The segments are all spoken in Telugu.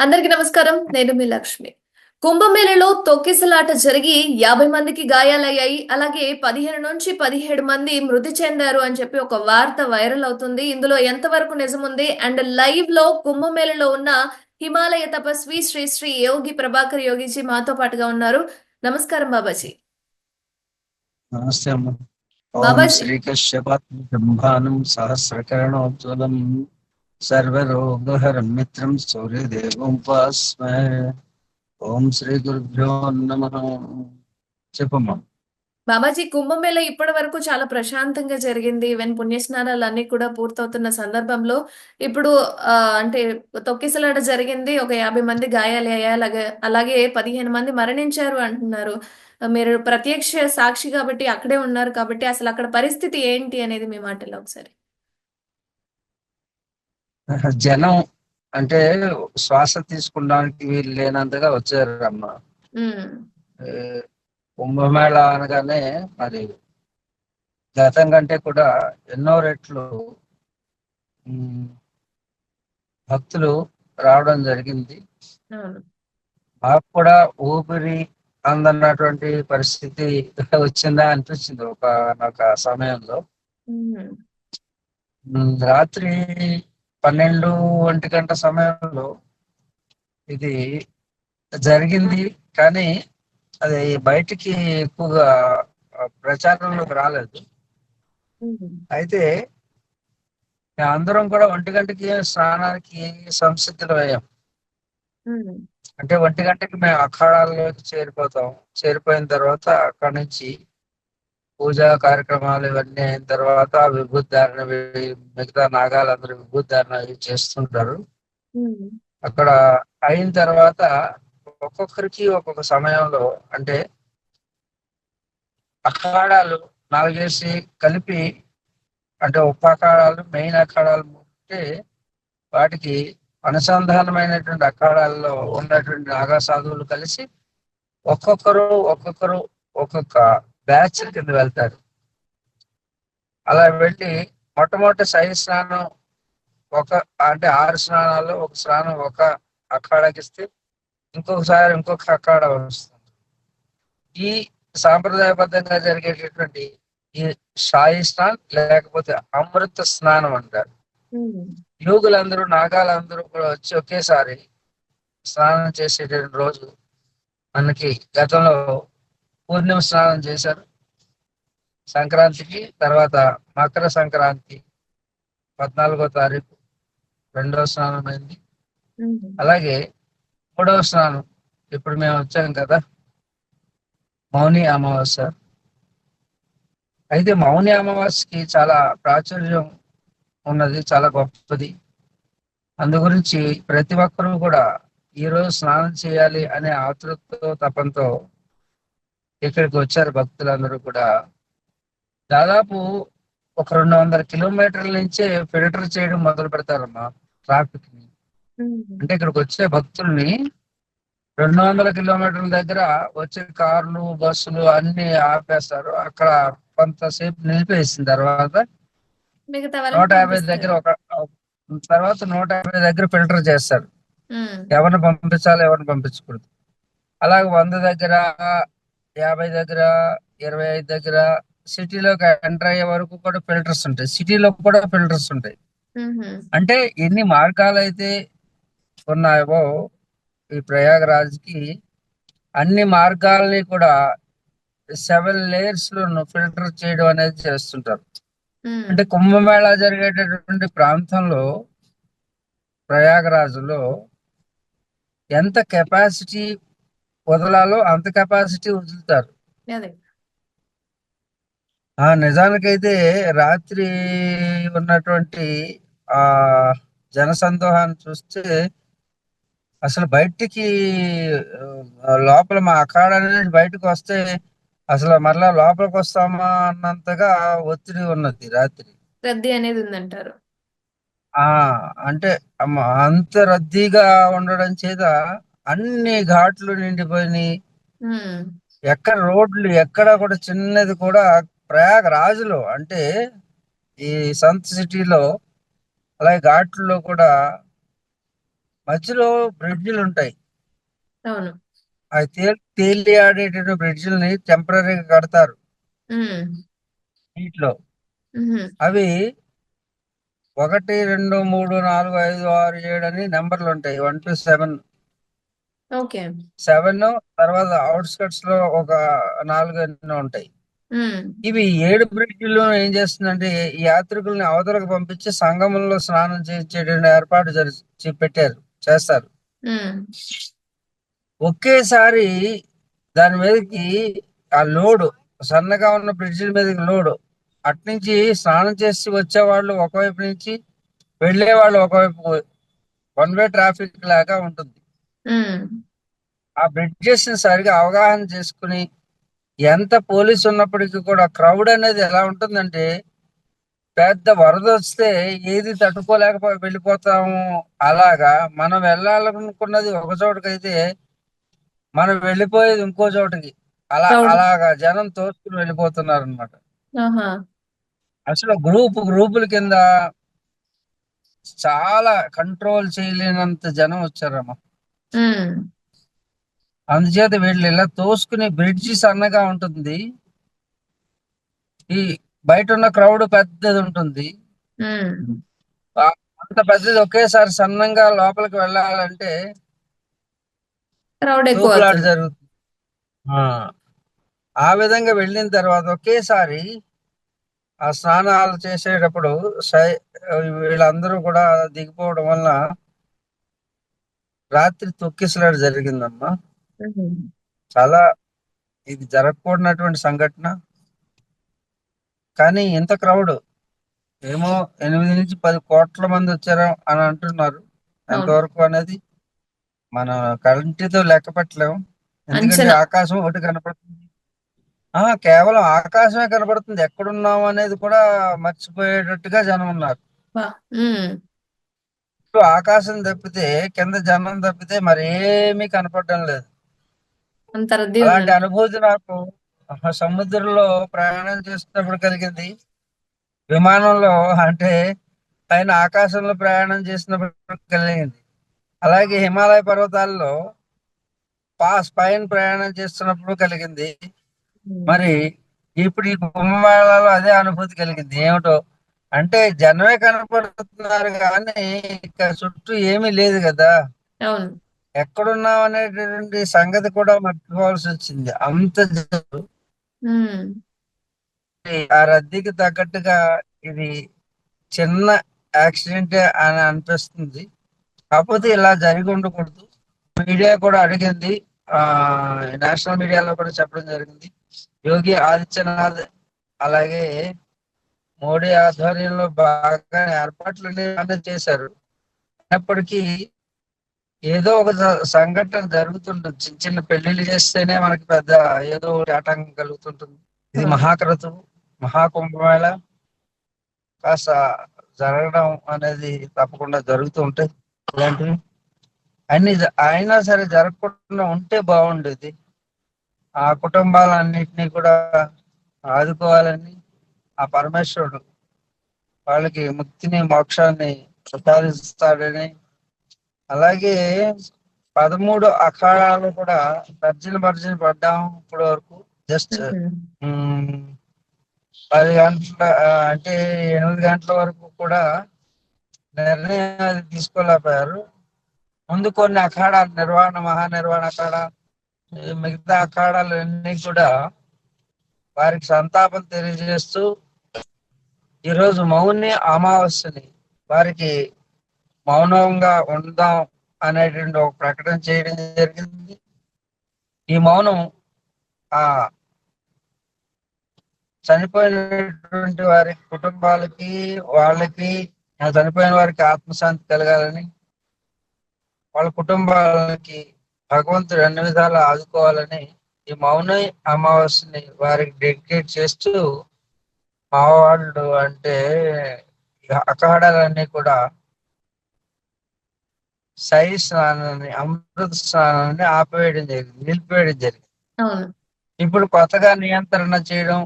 అందరికీ నమస్కారం. నేను మీ లక్ష్మి. కుంభమేళలో తొక్కిసలాట జరిగి యాభై మందికి గాయాలయ్యాయి. అలాగే పదిహేను నుంచి పదిహేడు మంది మృతి చెందారు అని చెప్పి ఒక వార్త వైరల్ అవుతుంది. ఇందులో ఎంతవరకు నిజముంది అండ్ లైవ్లో కుంభమేళలో ఉన్న హిమాలయ తపస్వి శ్రీ శ్రీ యోగి ప్రభాకర్ యోగిజీ మాతో పాటుగా ఉన్నారు. నమస్కారం బాబాజీ. నమస్తే బాబాజీ. సహస్రకరణోజ్వలం సర్వరోగహరం మిత్రం సూర్యదేవం ఉపాస్మే ఓం శ్రీ గురుభ్యో నమ. చెప్పమ్మా. బాబాజీ కుంభమేళ ఇప్పటి వరకు చాలా ప్రశాంతంగా జరిగింది. ఈవెన్ పుణ్యస్నానాలు అన్ని కూడా పూర్తవుతున్న సందర్భంలో ఇప్పుడు ఆ, అంటే తొక్కిసలాట జరిగింది. ఒక యాభై మంది గాయాలయ్యాయి అలాగే అలాగే పదిహేను మంది మరణించారు అంటున్నారు. మీరు ప్రత్యక్ష సాక్షి కాబట్టి అక్కడే ఉన్నారు కాబట్టి అసలు అక్కడ పరిస్థితి ఏంటి అనేది మీ మాటలో ఒకసారి. జనం అంటే శ్వాస తీసుకోవడానికి వీలు లేనంతగా వచ్చారు అమ్మ ఉమ్, ఏ, కుంభమేళ అనగానే మరి గతం కంటే కూడా ఎన్నో రెట్లు భక్తులు రావడం జరిగింది. మాకు కూడా ఊపిరి అందన్నటువంటి పరిస్థితి వచ్చిందా అనిపించింది ఒక ఒక సమయంలో. రాత్రి పన్నెండు ఒంటి గంట సమయంలో ఇది జరిగింది కానీ అది బయటికి ఎక్కువగా ప్రచారంలోకి రాలేదు. అయితే అందరం కూడా ఒంటి గంటకి స్నానానికి సంసిద్ధులు అయ్యాం. ఉమ్, అంటే ఒంటి గంటకి మేము అఖాడాల్లోకి చేరిపోతాం. చేరిపోయిన తర్వాత అక్కడి నుంచి పూజా కార్యక్రమాలు ఇవన్నీ అయిన తర్వాత విభూద్ధారణ మిగతా నాగాలందరూ విభూద్ధారణ అవి చేస్తుంటారు. అక్కడ అయిన తర్వాత ఒక్కొక్కరికి ఒక్కొక్క సమయంలో అంటే అఖాడాలు నాలుగేసి కలిపి అంటే ఉప అఖాడాలు మెయిన్ అఖాడాలు ఉంటే వాటికి అనుసంధానమైనటువంటి అఖాడాల్లో ఉన్నటువంటి నాగా సాధువులు కలిసి ఒక్కొక్కరు ఒక్కొక్కరు ఒక్కొక్క బ్యాచ్ కింద వెళ్తారు. అలా వెళ్ళి మొట్టమొదటి సై స్నానం ఒక అంటే ఆరు స్నానాల్లో ఒక స్నానం ఒక అఖాడాకి ఇస్తే ఇంకొకసారి ఇంకొక అఖాడ వస్తుంది. ఈ సాంప్రదాయబద్ధంగా జరిగేటటువంటి ఈ షాయి స్నాన్ లేకపోతే అమృత స్నానం అంటారు. యోగులందరూ నాగాలందరూ కూడా వచ్చి ఒకేసారి స్నానం చేసేటువంటి రోజు మనకి గతంలో పూర్ణిమ స్నానం చేశారు. సంక్రాంతికి తర్వాత మకర సంక్రాంతి పద్నాలుగో తారీఖు రెండవ స్నానం అయింది. అలాగే మూడవ స్నానం ఇప్పుడు మేము వచ్చాం కదా మౌని అమావాస్య. అయితే మౌని అమావాస్యకి చాలా ప్రాచుర్యం ఉన్నది చాలా గొప్పది. అందు గురించి ప్రతి ఒక్కరూ కూడా ఈ రోజు స్నానం చేయాలి అనే ఆతృతతో తపంతో ఇక్కడికి వచ్చారు భక్తులందరూ కూడా. దాదాపు ఒక రెండు వందల కిలోమీటర్ల నుంచే ఫిల్టర్ చేయడం మొదలు పెడతారమ్మా ట్రాఫిక్ని అంటే ఇక్కడికి వచ్చే భక్తుల్ని రెండు వందల కిలోమీటర్ల దగ్గర వచ్చే కార్లు బస్సులు అన్ని ఆపేస్తారు. అక్కడ కొంతసేపు నిలిపేసిన తర్వాత నూట యాభై దగ్గర ఒక తర్వాత నూట యాభై దగ్గర ఫిల్టర్ చేస్తారు. ఎవరిని పంపించాలి ఎవరిని పంపించకూడదు. అలాగే వంద దగ్గర యాభై దగ్గర ఇరవై ఐదు దగ్గర సిటీలోకి ఎంటర్ అయ్యే వరకు కూడా ఫిల్టర్స్ ఉంటాయి. సిటీలో కూడా ఫిల్టర్స్ ఉంటాయి. అంటే ఎన్ని మార్గాలు అయితే ఉన్నాయో ఈ ప్రయాగరాజ్కి అన్ని మార్గాల్ని కూడా సెవెన్ లేయర్స్లో ఫిల్టర్ చేయడం అనేది చేస్తుంటారు. అంటే కుంభమేళా జరిగేటటువంటి ప్రాంతంలో ప్రయాగరాజులో ఎంత కెపాసిటీ వదలాలో అంత కెపాసిటీ వదులుతారు ఆ నిజానికైతే రాత్రి ఉన్నటువంటి ఆ జనసందోహాన్ని చూస్తే అసలు బయటికి లోపల మా అఖాడ నుంచి బయటకు వస్తే అసలు మరలా లోపలికి వస్తామా అన్నంతగా ఒత్తిడి ఉన్నది రాత్రి. రద్దీ అనేది ఉందంటారు. ఆ అంటే అంత రద్దీగా ఉండడం చేత అన్ని ఘాట్లు నిండిపోయినాయి. ఎక్కడ రోడ్లు ఎక్కడ కూడా చిన్నది కూడా ప్రయాగ రాజులో అంటే ఈ సంత్ సిటీలో అలాగే ఘాట్లలో కూడా మధ్యలో బ్రిడ్జిలు ఉంటాయి. అవి తేలి తేలి ఆడేటువంటి బ్రిడ్జిల్ని టెంపరీగా కడతారు. నీటిలో ఉహు, అవి ఒకటి రెండు మూడు నాలుగు ఐదు ఆరు ఏడు అని నెంబర్లు ఉంటాయి. One two seven. Okay. Seven తర్వాత అవుట్స్కట్స్లో ఒక నాలుగు ఎన్నో ఉంటాయి. ఇవి ఏడు బ్రిడ్జిలు ఏం చేస్తుందంటే యాత్రికుల్ని అవతలకు పంపించి సంగమంలో స్నానం చేయించేటువంటి ఏర్పాటు జరి పెట్టారు చేస్తారు. ఒకేసారి దాని మీదకి ఆ లోడు సన్నగా ఉన్న బ్రిడ్జిల మీదకి లోడు అట్నుంచి స్నానం చేసి వచ్చేవాళ్ళు ఒకవైపు నుంచి వెళ్ళే వాళ్ళు ఒకవైపు వన్ వే ట్రాఫిక్ లాగా ఉంటుంది. ఆ బ్రిడ్జెస్ సరిగా అవగాహన చేసుకుని ఎంత పోలీసు ఉన్నప్పటికీ కూడా క్రౌడ్ అనేది ఎలా ఉంటుందంటే పెద్ద వరద వస్తే ఏది తట్టుకోలేక వెళ్ళిపోతాము. అలాగా మనం వెళ్ళాలనుకున్నది ఒక చోటకైతే మనం వెళ్ళిపోయేది ఇంకో చోటకి. అలా. అలాగా జనం తోసుకుని వెళ్ళిపోతున్నారు అనమాట అసలు గ్రూప్ గ్రూపుల కింద చాలా కంట్రోల్ చేయలేనంత జనం వచ్చారమ్మా. అందుచేత వీళ్ళు ఇలా తోసుకుని బ్రిడ్జి సన్నగా ఉంటుంది. ఈ బయట ఉన్న క్రౌడ్ పెద్దది ఉంటుంది. అంత పెద్దది ఒకేసారి సన్నంగా లోపలికి వెళ్ళాలంటే క్రౌడ్ ఎక్కువ జరుగుతుంది. ఆ. విధంగా వెళ్ళిన తర్వాత ఒకేసారి ఆ స్నానాలు చేసేటప్పుడు వీళ్ళందరూ కూడా దిగిపోవడం వల్ల రాత్రి తొక్కిసలాట జరిగిందమ్మా. చాలా ఇది జరగకూడనటువంటి సంఘటన. కానీ ఇంత క్రౌడ్. ఏమో ఎనిమిది నుంచి పది కోట్ల మంది వచ్చారు అని అంటున్నారు. ఎంతవరకు అనేది మన కంటితో లెక్క పెట్టలేము ఎందుకంటే. ఆకాశం ఒకటి కనపడుతుంది. ఆ కేవలం ఆకాశమే కనపడుతుంది. ఎక్కడున్నాం అనేది కూడా మర్చిపోయేటట్టుగా జనం ఉన్నారు. ఆకాశం తప్పితే కింద జనం తప్పితే మరి ఏమీ కనపడడం లేదు. అలాంటి అనుభూతి నాకు సముద్రంలో ప్రయాణం చేస్తున్నప్పుడు కలిగింది. విమానంలో అంటే పైన ఆకాశంలో ప్రయాణం చేసినప్పుడు కలిగింది. అలాగే హిమాలయ పర్వతాల్లో పాస్ పైన ప్రయాణం చేస్తున్నప్పుడు కలిగింది. మరి ఇప్పుడు ఈ కుంభమేళాలో అదే అనుభూతి కలిగింది. ఏమిటో అంటే జనమే కనపడుతున్నారు కానీ ఇక్కడ చుట్టూ ఏమీ లేదు కదా. అవును. ఎక్కడున్నాం అనేటటువంటి సంగతి కూడా మర్చిపోవాల్సి వచ్చింది. అంత ఆ రద్దీకి తగ్గట్టుగా ఇది చిన్న యాక్సిడెంట్ అని అనిపిస్తుంది. కాకపోతే ఇలా జరిగి ఉండకూడదు. మీడియా కూడా అడిగింది. ఆ నేషనల్ మీడియాలో కూడా చెప్పడం జరిగింది. యోగి ఆదిత్యనాథ్ అలాగే మోడీ ఆధ్వర్యంలో బాగా ఏర్పాట్లు బాగానే చేశారు. అయినప్పటికీ ఏదో ఒక సంఘటన జరుగుతుంటుంది. చిన్న చిన్న పెళ్ళిళ్ళు చేస్తేనే మనకి పెద్ద ఏదో ఆటంకం కలుగుతుంటుంది. ఇది. మహాకరతు మహాకుంభమేళ. కాస్త జరగడం అనేది తప్పకుండా జరుగుతూ ఉంటాయి ఇలాంటివి అన్ని అయినా సరే జరగకుండా ఉంటే బాగుండేది. ఆ కుటుంబాలన్నింటినీ కూడా ఆదుకోవాలని ఆ పరమేశ్వరుడు వాళ్ళకి ముక్తిని మోక్షాన్ని ప్రసాదిస్తాడని. అలాగే పదమూడు అఖాడాలు కూడా తర్జన భర్జన పడ్డాం ఇప్పటి వరకు. జస్ట్ ఉమ్, పది గంటల అంటే ఎనిమిది గంటల వరకు కూడా నిర్ణయాలు తీసుకోలేకపోయారు. ముందు కొన్ని అఖాడాలు నిర్వహణ మహానిర్వహణ అఖాడ మిగతా అఖాడాలు అన్ని కూడా వారికి సంతాపం తెలియజేస్తూ ఈరోజు మౌని అమావాస్యని వారికి మౌనంగా ఉందాం అనేటువంటి ఒక ప్రకటన చేయడం జరిగింది. ఈ మౌనం ఆ చనిపోయినటువంటి వారి కుటుంబాలకి వాళ్ళకి చనిపోయిన వారికి ఆత్మశాంతి కలగాలని వాళ్ళ కుటుంబాలకి భగవంతుడు అన్ని విధాలు ఆదుకోవాలని ఈ మౌన అమావాస్యని వారికి డెడికేట్ చేస్తూ మా వాళ్ళు అంటే అఖాడాలన్నీ కూడా సై స్నానాన్ని అమృత స్నానాన్ని ఆపివేయడం జరిగింది నిలిపివేయడం జరిగింది. ఇప్పుడు కొత్తగా నియంత్రణ చేయడం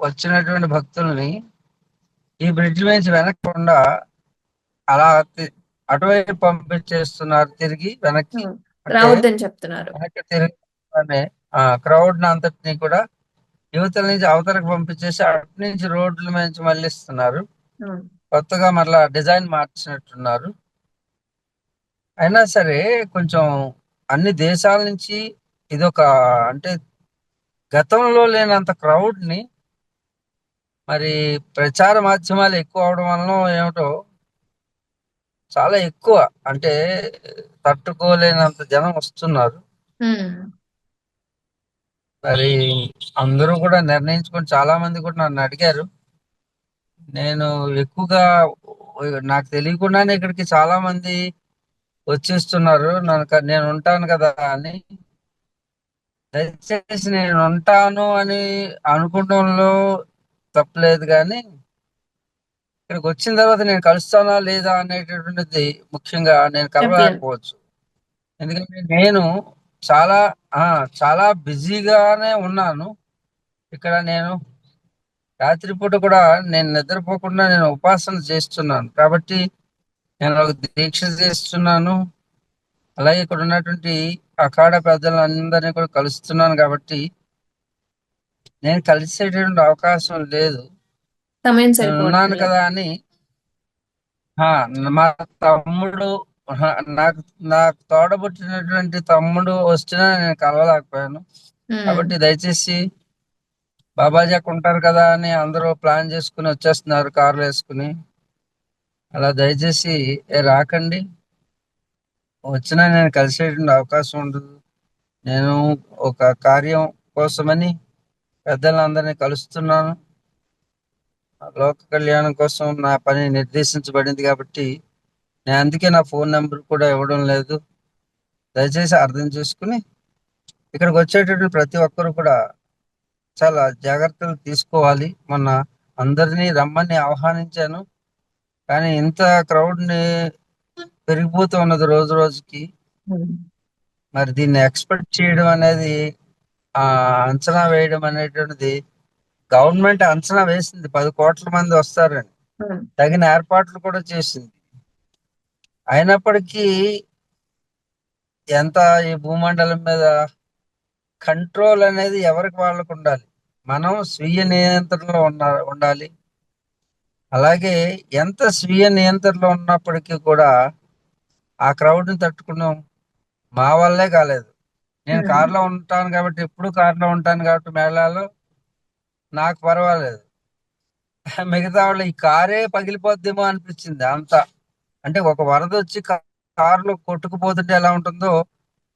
వచ్చినటువంటి భక్తుల్ని ఈ బ్రిడ్జ్ నుంచి వెనకకుండా అలా అటువైపు పంపించేస్తున్నారు తిరిగి వెనక్కి. రావద్దని చెప్తున్నారు. వెనక్కి తిరిగి ఆ క్రౌడ్ అంతటిని కూడా యువతల నుంచి అవతలకు పంపించేసి అటు నుంచి రోడ్ల నుంచి మళ్ళిస్తున్నారు. కొత్తగా మళ్ళా డిజైన్ మార్చినట్టున్నారు అయినా సరే కొంచెం అన్ని దేశాల నుంచి ఇదొక అంటే గతంలో లేనంత క్రౌడ్ని మరి ప్రచార మాధ్యమాలు ఎక్కువ అవడం వలన ఏమిటో చాలా ఎక్కువ అంటే తట్టుకోలేనంత జనం వస్తున్నారు. మరి అందరూ కూడా నిర్ణయించుకొని చాలా మంది కూడా నన్ను అడిగారు. నేను ఎక్కువగా నాకు తెలియకుండానే ఇక్కడికి చాలా మంది వచ్చేస్తున్నారు. నన్ను నేను ఉంటాను కదా అని. దయచేసి నేను ఉంటాను అని అనుకోవడంలో తప్పలేదు కానీ ఇక్కడికి వచ్చిన తర్వాత నేను కలుస్తానా లేదా అనేటటువంటిది ముఖ్యంగా నేను కలవలేకపోవచ్చు. ఎందుకంటే నేను చాలా ఆ చాలా బిజీగానే ఉన్నాను. ఇక్కడ నేను రాత్రిపూట కూడా నేను నిద్రపోకుండా నేను ఉపాసన చేస్తున్నాను. కాబట్టి నేను ఒక దీక్ష చేస్తున్నాను. అలాగే ఇక్కడ ఉన్నటువంటి అఖాడ పెద్దలందరినీ కూడా కలుస్తున్నాను కాబట్టి నేను కలిసేటువంటి అవకాశం లేదు. ఉన్నాను కదా అని మా తమ్ముడు నాకు నాకు తోడబుట్టినటువంటి తమ్ముడు వచ్చినా నేను కలవలేకపోయాను. కాబట్టి దయచేసి బాబాజీ అక్కడ ఉంటారు కదా అని అందరూ ప్లాన్ చేసుకుని వచ్చేస్తున్నారు కార్లు వేసుకుని. అలా దయచేసి "ఏ, రాకండి. వచ్చినా నేను కలిసేటువంటి అవకాశం ఉండదు. నేను ఒక కార్యం కోసమని పెద్దలందరినీ కలుస్తున్నాను. లోక కళ్యాణం కోసం నా పని నిర్దేశించబడింది కాబట్టి నేను అందుకే నా ఫోన్ నెంబర్ కూడా ఇవ్వడం లేదు. దయచేసి అర్థం చేసుకుని ఇక్కడికి వచ్చేటటువంటి ప్రతి ఒక్కరు కూడా చాలా జాగ్రత్తలు తీసుకోవాలి. మొన్న అందరినీ రమ్మని ఆహ్వానించాను. కానీ ఇంత క్రౌడ్ని పెరిగిపోతూ ఉన్నది రోజు రోజుకి. మరి దీన్ని ఎక్స్పెక్ట్ చేయడం అనేది ఆ అంచనా వేయడం అనేటువంటిది గవర్నమెంట్ అంచనా వేసింది. పది కోట్ల మంది వస్తారని. తగిన ఏర్పాట్లు కూడా చేసింది. అయినప్పటికీ ఎంత ఈ భూమండలం మీద కంట్రోల్ అనేది ఎవరికి వాళ్ళకు ఉండాలి? మనం స్వీయ నియంత్రణలో ఉన్న ఉండాలి. అలాగే ఎంత స్వీయ నియంత్రణలో ఉన్నప్పటికీ కూడా ఆ crowd ని తట్టుకున్నాం. మా వల్లే కాలేదు. నేను. కార్లో ఉంటాను కాబట్టి ఎప్పుడు కార్లో ఉంటాను కాబట్టి మేళాలో నాకు పర్వాలేదు. మిగతా వాళ్ళు ఈ కారే పగిలిపోద్దేమో అనిపించింది అంత. అంటే ఒక వరద వచ్చి కారులో కొట్టుకుపోతుంటే ఎలా ఉంటుందో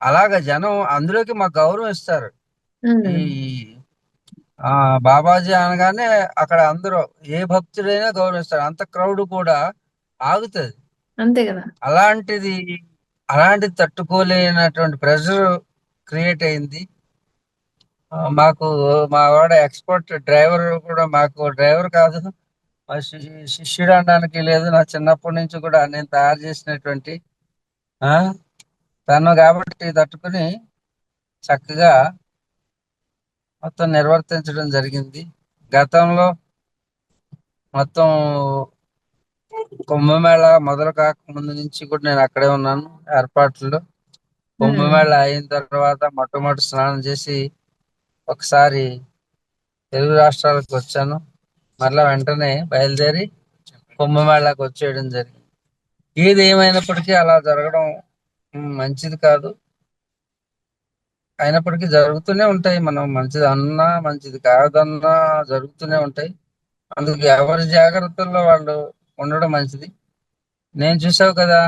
అలాగ జనం అందులోకి మాకు గౌరవం ఇస్తారు. ఈ ఆ బాబాజీ అనగానే అక్కడ అందరూ ఏ భక్తుడైనా గౌరవిస్తారు అంత క్రౌడ్ కూడా ఆగుతుంది. అంతే కదా. అలాంటిది అలాంటిది తట్టుకోలేనటువంటి ప్రెషర్ క్రియేట్ అయింది. మాకు మా వాడ ఎక్స్పర్ట్ డ్రైవర్ కూడా మాకు డ్రైవర్ కాదు. శిష్యుడు అనడానికి లేదు. నా చిన్నప్పటి నుంచి కూడా నేను తయారు చేసినటువంటి తను కాబట్టి తట్టుకుని చక్కగా మొత్తం నిర్వర్తించడం జరిగింది. గతంలో మొత్తం కుంభమేళ మొదలు కాక ముందు నుంచి కూడా నేను అక్కడే ఉన్నాను ఏర్పాట్లలో. కుంభమేళ అయిన తర్వాత మొట్టమొదటి స్నానం చేసి ఒకసారి తెలుగు రాష్ట్రాలకు వచ్చాను. మరలా వెంటనే బయలుదేరి కుంభమేళాకు వచ్చేయడం జరిగింది. ఏది ఏమైనప్పటికీ అలా జరగడం మంచిది కాదు. అయినప్పటికీ జరుగుతూనే ఉంటాయి. మనం మంచిది అన్నా మంచిది కాదన్నా జరుగుతూనే ఉంటాయి. అందుకు ఎవరి జాగ్రత్తల్లో వాళ్ళు ఉండడం మంచిది. నేను చూసావు కదా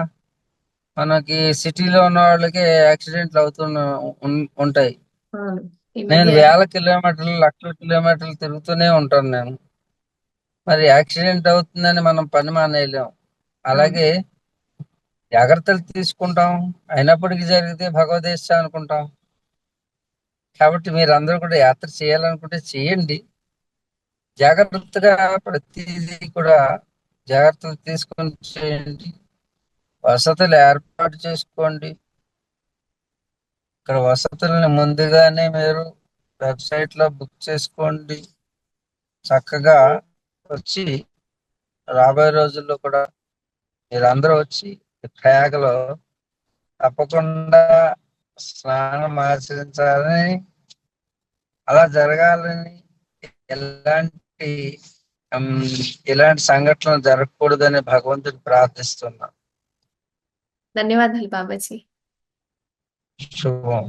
మనకి సిటీలో ఉన్న వాళ్ళకి యాక్సిడెంట్లు అవుతున్న ఉంటాయి. నేను వేల కిలోమీటర్లు లక్షల కిలోమీటర్లు తిరుగుతూనే ఉంటాను నేను. మరి యాక్సిడెంట్ అవుతుందని మనం పని మానేయలేం. అలాగే జాగ్రత్తలు తీసుకుంటాం. అయినప్పటికీ జరిగితే భగవదేశ అనుకుంటాం. కాబట్టి మీరు అందరూ కూడా యాత్ర చేయాలనుకుంటే చేయండి. జాగ్రత్తగా ప్రతిదీ కూడా జాగ్రత్తలు తీసుకొని చేయండి. వసతులు ఏర్పాటు చేసుకోండి. ఇక్కడ వసతుల్ని ముందుగానే మీరు వెబ్సైట్లో బుక్ చేసుకోండి. చక్కగా వచ్చి రాబోయే రోజుల్లో కూడా మీరు అందరూ వచ్చి ప్రయాగలో తప్పకుండా స్నానం ఆచరించాలని అలా జరగాలని ఎలాంటి ఇలాంటి సంఘటనలు జరగకూడదని భగవంతుడు ప్రార్థిస్తున్నాం ధన్యవాదాలు బాబాజీ. శుభం.